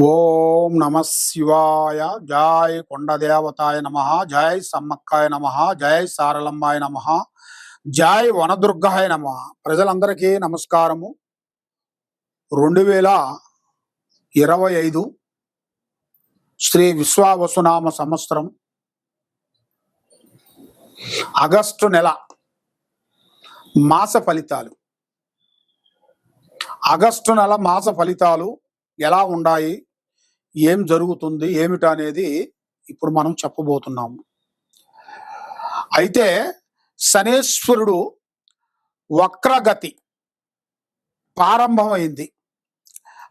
ఓం నమ శివాయ. జై కొండదేవతాయ నమ. జై సమ్మక్కాయ నమ. జై సారలమ్మాయ నమ. జై వనదుర్గాయ నమ. ప్రజలందరికీ నమస్కారము. రెండు వేల ఇరవై ఐదు శ్రీ విశ్వావసునామ సంవత్సరం ఆగస్టు నెల మాస ఫలితాలు. ఆగస్టు నెల మాస ఫలితాలు ఎలా ఉన్నాయి ఏం జరుగుతుంది ఏమిటనేది ఇప్పుడు మనం చెప్పబోతున్నాము. అయితే శనేశ్వరుడు వక్రగతి ప్రారంభమైంది.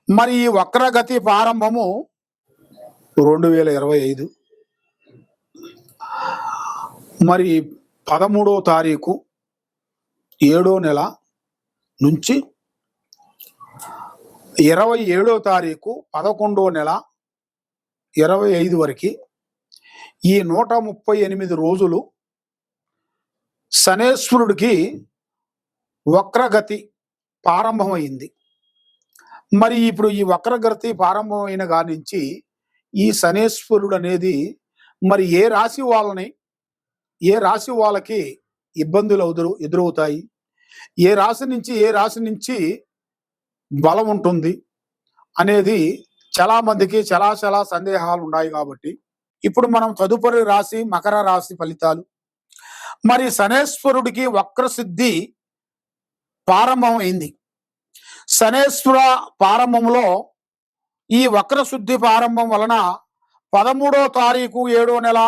మరి ఈ వక్రగతి ప్రారంభము రెండు వేల ఇరవై ఐదు. మరి పదమూడో తారీఖు ఏడో నెల నుంచి ఇరవై ఏడో తారీఖు పదకొండో నెల ఇరవై ఐదు వరకు ఈ నూట ముప్పై ఎనిమిది రోజులు శనేశ్వరుడికి వక్రగతి ప్రారంభమైంది. మరి ఇప్పుడు ఈ వక్రగతి ప్రారంభమైన కాడి నుంచి ఈ శనేశ్వరుడు అనేది మరి ఏ రాశి వాళ్ళని ఏ రాశి వాళ్ళకి ఇబ్బందులు ఎదురు ఎదురవుతాయి? ఏ రాశి నుంచి ఏ రాశి నుంచి బలం ఉంటుంది అనేది చాలా మందికి చాలా చాలా సందేహాలు ఉన్నాయి కాబట్టి ఇప్పుడు మనం తదుపరి రాశి మకర రాశి ఫలితాలు. మరి శనేశ్వరుడికి వక్రసిద్ధి ప్రారంభమైంది శనేశ్వర ప్రారంభంలో ఈ వక్రశుద్ధి ప్రారంభం వలన పదమూడో తారీఖు ఏడో నెల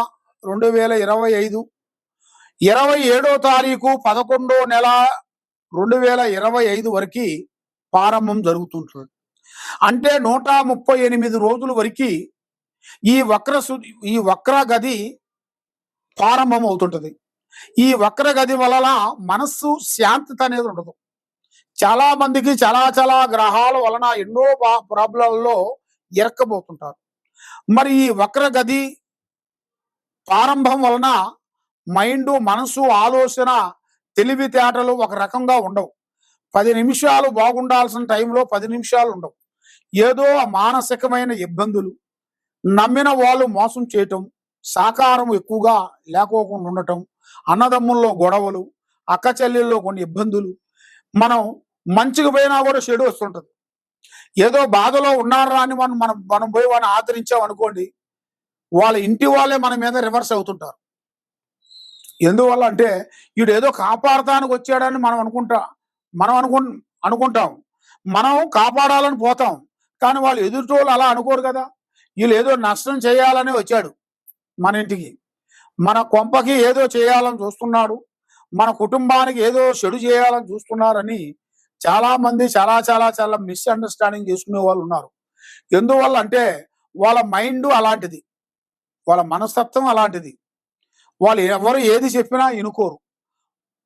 రెండు వేల ఇరవై ఐదు ఇరవై ఏడో తారీఖు పదకొండో నెల రెండు వేల ఇరవై ఐదు వరకు ప్రారంభం జరుగుతుంటుంది. అంటే నూట ముప్పై ఎనిమిది రోజుల వరకు ఈ వక్ర ఈ వక్ర గది ప్రారంభం అవుతుంటుంది ఈ వక్ర గది వలన మనస్సు శాంతత అనేది ఉండదు. చాలా మందికి చాలా చాలా గ్రహాల వలన ఎన్నో ప్రాబ్లంలో ఇరక్కబోతుంటారు మరి ఈ వక్ర గది ప్రారంభం వలన మైండ్ మనసు ఆలోచన తెలివితేటలు ఒక రకంగా ఉండవు. పది నిమిషాలు బాగుండాల్సిన టైంలో పది నిమిషాలు ఉండవు. ఏదో మానసికమైన ఇబ్బందులు. నమ్మిన వాళ్ళు మోసం చేయటం సాకారం ఎక్కువగా లేకోకుండా ఉండటం అన్నదమ్ముల్లో గొడవలు అక్క చెల్లెల్లో కొన్ని ఇబ్బందులు. మనం మంచిగా పోయినా కూడా చెడు వస్తుంటుంది. ఏదో బాధలో ఉన్నారా అని మనం మనం మనం పోయి వాళ్ళని ఆదరించాం అనుకోండి వాళ్ళ ఇంటి వాళ్ళే మన మీద రివర్స్ అవుతుంటారు. ఎందువల్ల అంటే వీడు ఏదో కాపాడటానికి వచ్చాడని మనం అనుకుంటా మనం అనుకు అనుకుంటాం. మనం కాపాడాలని పోతాం. కానీ వాళ్ళు ఎదుటోళ్ళు అలా అనుకోరు కదా. వీళ్ళు ఏదో నష్టం చేయాలని వచ్చాడు మన ఇంటికి. మన కొంపకి ఏదో చేయాలని చూస్తున్నాడు. మన కుటుంబానికి ఏదో చెడు చేయాలని చూస్తున్నారని చాలా మంది చాలా చాలా చాలా మిస్అండర్స్టాండింగ్ చేసుకునే వాళ్ళు ఉన్నారు. ఎందువల్ల అంటే వాళ్ళ మైండ్ అలాంటిది. వాళ్ళ మనస్తత్వం అలాంటిది. వాళ్ళు ఎవరు ఏది చెప్పినా ఇనుకోరు.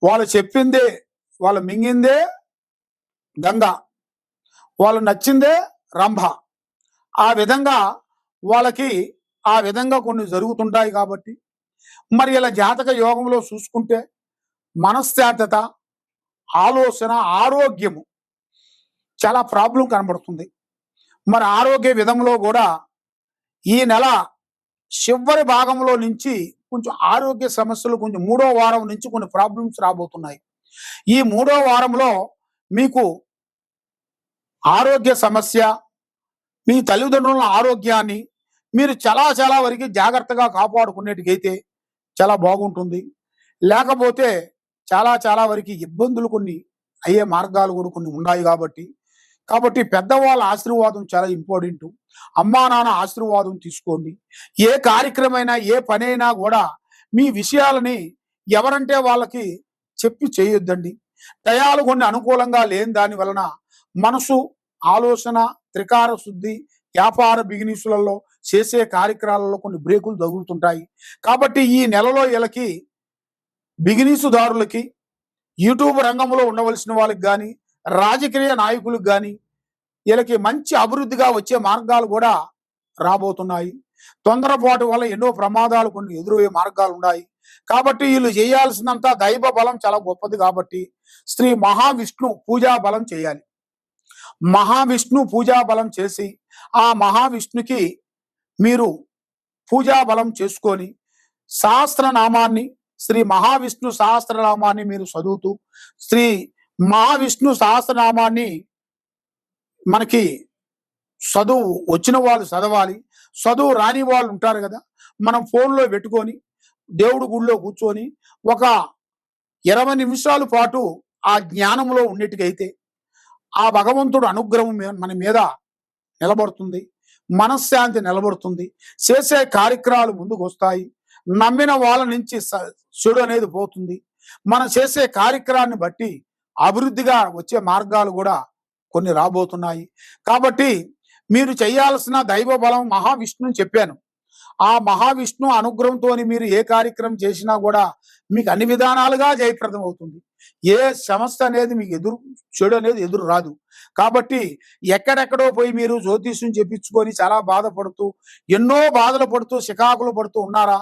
వాళ్ళు చెప్పిందే వాళ్ళు మింగిందే గంగ. వాళ్ళు నచ్చిందే రంభ. ఆ విధంగా వాళ్ళకి ఆ విధంగా కొన్ని జరుగుతుంటాయి కాబట్టి. మరి ఇలా జాతక యోగంలో చూసుకుంటే మనశ్శాంతత ఆలోచన ఆరోగ్యము చాలా ప్రాబ్లం కనబడుతుంది. మరి ఆరోగ్య విధంలో కూడా ఈ నెల చివరి భాగంలో నుంచి కొంచెం ఆరోగ్య సమస్యలు కొంచెం మూడో వారం నుంచి కొన్ని ప్రాబ్లమ్స్ రాబోతున్నాయి. ఈ మూడో వారంలో మీకు ఆరోగ్య సమస్య మీ తల్లిదండ్రుల ఆరోగ్యాన్ని మీరు చాలా చాలా వరకు జాగ్రత్తగా కాపాడుకునేటికైతే చాలా బాగుంటుంది. లేకపోతే చాలా చాలా వరకు ఇబ్బందులు కొన్ని అయ్యే మార్గాలు కూడా కొన్ని ఉన్నాయి కాబట్టి. కాబట్టి పెద్దవాళ్ళ ఆశీర్వాదం చాలా ఇంపార్టెంట్. అమ్మా నాన్న ఆశీర్వాదం తీసుకోండి. ఏ కార్యక్రమైనా ఏ పనైనా కూడా మీ విషయాలని ఎవరంటే వాళ్ళకి చెప్పి చేయొద్దండి. దయాలు కొన్ని అనుకూలంగా లేని దాని వలన మనసు ఆలోచన త్రికార శుద్ధి వ్యాపార బిజినెస్లలో చేసే కార్యక్రమాలలో కొన్ని బ్రేకులు తగులుతుంటాయి. కాబట్టి ఈ నెలలో వీళ్ళకి బిజినెస్దారులకి యూట్యూబ్ రంగంలో ఉండవలసిన వాళ్ళకి కానీ రాజకీయ నాయకులకు కానీ వీళ్ళకి మంచి అభివృద్ధిగా వచ్చే మార్గాలు కూడా రాబోతున్నాయి. తొందరపాటు వల్ల ఎన్నో ప్రమాదాలు కొన్ని ఎదురయ్యే మార్గాలు ఉన్నాయి. కాబట్టి వీళ్ళు చేయాల్సినంత దైవ బలం చాలా గొప్పది కాబట్టి శ్రీ మహావిష్ణు పూజా బలం చేయాలి. మహావిష్ణు పూజా బలం చేసి ఆ మహావిష్ణుకి మీరు పూజా బలం చేసుకొని సహస్రనామాన్ని శ్రీ మహావిష్ణు సహస్రనామాన్ని మీరు చదువుతూ శ్రీ మహావిష్ణు సహస్రనామాన్ని మనకి చదువు వచ్చిన వాళ్ళు చదవాలి చదువు రాని వాళ్ళు ఉంటారు కదా మనం ఫోన్లో పెట్టుకొని దేవుడు గుడిలో కూర్చొని ఒక ఇరవై నిమిషాల పాటు ఆ జ్ఞానంలో ఉండేట్టుకైతే ఆ భగవంతుడు అనుగ్రహం మన మీద నిలబడుతుంది. మనశ్శాంతి నిలబడుతుంది. చేసే కార్యక్రమాలు ముందుకు వస్తాయి నమ్మిన వాళ్ళ నుంచి చెడు అనేది పోతుంది. మనం చేసే కార్యక్రమాన్ని బట్టి అభివృద్ధిగా వచ్చే మార్గాలు కూడా కొన్ని రాబోతున్నాయి. కాబట్టి మీరు చేయాల్సిన దైవ బలం మహావిష్ణుని చెప్పాను. ఆ మహావిష్ణు అనుగ్రహంతో మీరు ఏ కార్యక్రమం చేసినా కూడా మీకు అన్ని విధానాలుగా జయప్రదం అవుతుంది ఏ సమస్య అనేది మీకు ఎదురు చెడు అనేది ఎదురు రాదు. కాబట్టి ఎక్కడెక్కడో పోయి మీరు జ్యోతిష్యం చెప్పించుకొని చాలా బాధపడుతూ ఎన్నో బాధలు పడుతూ శికాకులు పడుతూ ఉన్నారా?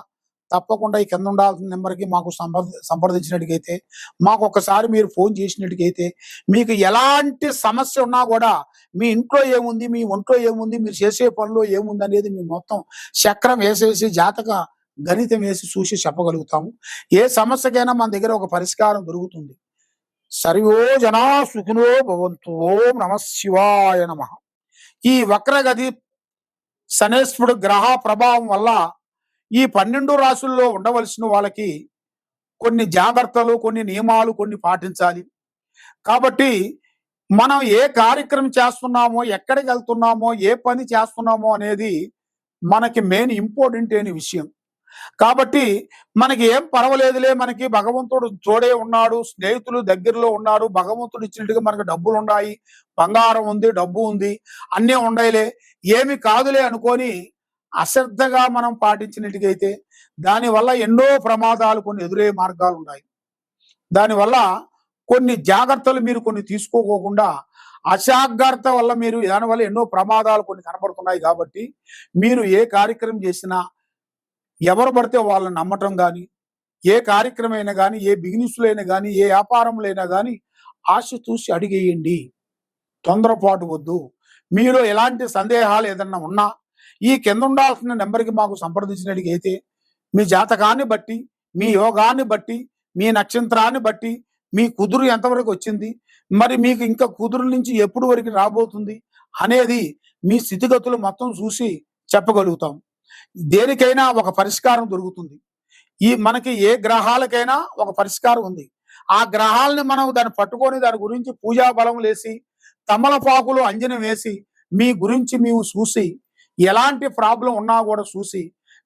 తప్పకుండా ఈ కింద ఉండాల్సిన నెంబర్కి మాకు సంప్రద సంప్రదించినట్టుగైతే మాకు ఒకసారి మీరు ఫోన్ చేసినట్టుగైతే మీకు ఎలాంటి సమస్య ఉన్నా కూడా మీ ఇంట్లో ఏముంది మీ ఒంట్లో ఏముంది మీరు చేసే పనిలో ఏముంది అనేది మీ మొత్తం చక్రం వేసేసి జాతక గణితం వేసి చూసి చెప్పగలుగుతాము. ఏ సమస్యకైనా మన దగ్గర ఒక పరిష్కారం దొరుకుతుంది. సర్వో జనా సుఖినో భవంతు. ఓం నమ శివాయ నమ. ఈ వక్రగతి శనేశ్వరుడు గ్రహ ప్రభావం వల్ల ఈ పన్నెండు రాసుల్లో ఉండవలసిన వాళ్ళకి కొన్ని జాగ్రత్తలు కొన్ని నియమాలు కొన్ని పాటించాలి. కాబట్టి మనం ఏ కార్యక్రమం చేస్తున్నామో ఎక్కడికి వెళ్తున్నామో ఏ పని చేస్తున్నామో అనేది మనకి మెయిన్ ఇంపార్టెంట్ అయిన విషయం. కాబట్టి మనకి ఏం పర్వాలేదులే మనకి భగవంతుడు తోడే ఉన్నాడు స్నేహితులు దగ్గరలో ఉన్నారు భగవంతుడు ఇచ్చినట్టుగా మనకి డబ్బులు ఉన్నాయి బంగారం ఉంది డబ్బు ఉంది అన్నీ ఉండయిలే ఏమి కాదులే అనుకొని అశ్రద్ధగా మనం పాటించినట్టుగైతే దానివల్ల ఎన్నో ప్రమాదాలు కొన్ని ఎదురయ్యే మార్గాలు ఉన్నాయి. దానివల్ల కొన్ని జాగ్రత్తలు మీరు కొన్ని తీసుకోకోకుండా అజాగ్రత్త వల్ల మీరు దానివల్ల ఎన్నో ప్రమాదాలు కొన్ని కనబడుతున్నాయి కాబట్టి మీరు ఏ కార్యక్రమం చేసినా ఎవరు పడితే వాళ్ళని నమ్మటం కానీ ఏ కార్యక్రమైనా కానీ ఏ బిజినెస్లైనా అయినా కానీ ఏ వ్యాపారంలో అయినా కానీ ఆశ చూసి అడిగేయండి. తొందరపాటు వద్దు. మీరు ఎలాంటి సందేహాలు ఏదన్నా ఉన్నా ఈ కింద ఉండాల్సిన నెంబర్కి మాకు సంప్రదించినట్టుగైతే మీ జాతకాన్ని బట్టి మీ యోగాన్ని బట్టి మీ నక్షత్రాన్ని బట్టి మీ కుదురు ఎంతవరకు వచ్చింది మరి మీకు ఇంకా కుదురు నుంచి ఎప్పుడు వరకు రాబోతుంది అనేది మీ స్థితిగతులు మొత్తం చూసి చెప్పగలుగుతాం. దేనికైనా ఒక పరిష్కారం దొరుకుతుంది. ఈ మనకి ఏ గ్రహాలకైనా ఒక పరిష్కారం ఉంది. ఆ గ్రహాలని మనం దాన్ని పట్టుకొని దాని గురించి పూజా బలం లేసి తమలపాకులు అంజనం వేసి మీ గురించి మేము చూసి ఎలాంటి ప్రాబ్లం ఉన్నా కూడా చూసి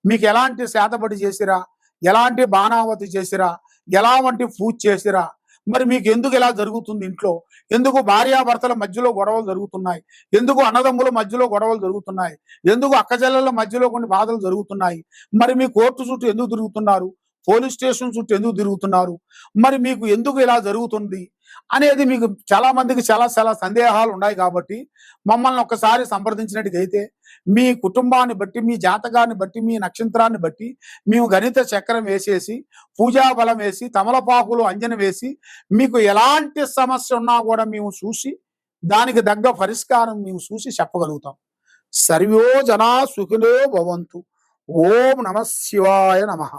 మీకు ఎలాంటి శాతపడి చేసిరా ఎలాంటి బాణావతి చేసిరా ఎలా వంటి పూజ చేసిరా మరి మీకు ఎందుకు ఇలా జరుగుతుంది ఇంట్లో? ఎందుకు భార్యాభర్తల మధ్యలో గొడవలు జరుగుతున్నాయి? ఎందుకు అన్నదమ్ముల మధ్యలో గొడవలు జరుగుతున్నాయి? ఎందుకు అక్కచెల్లెల మధ్యలో కొన్ని బాధలు జరుగుతున్నాయి? మరి మీ కోర్టు చుట్టూ ఎందుకు తిరుగుతున్నారు? పోలీస్ స్టేషన్ చుట్టూ ఎందుకు తిరుగుతున్నారు? మరి మీకు ఎందుకు ఇలా జరుగుతుంది? అనేది మీకు చాలా మందికి చాలా చాలా సందేహాలు ఉన్నాయి కాబట్టి మమ్మల్ని ఒక్కసారి సంప్రదించినట్టుగైతే మీ కుటుంబాన్ని బట్టి మీ జాతకాన్ని బట్టి మీ నక్షత్రాన్ని బట్టి మేము గణిత చక్రం వేసేసి పూజా బలం వేసి తమలపాకులు అంజన వేసి మీకు ఎలాంటి సమస్య ఉన్నా కూడా మేము చూసి దానికి తగ్గ పరిష్కారం మేము చూసి చెప్పగలుగుతాం. సర్వో జనా సుఖినో భవంతు. ఓం నమ శివాయ నమః.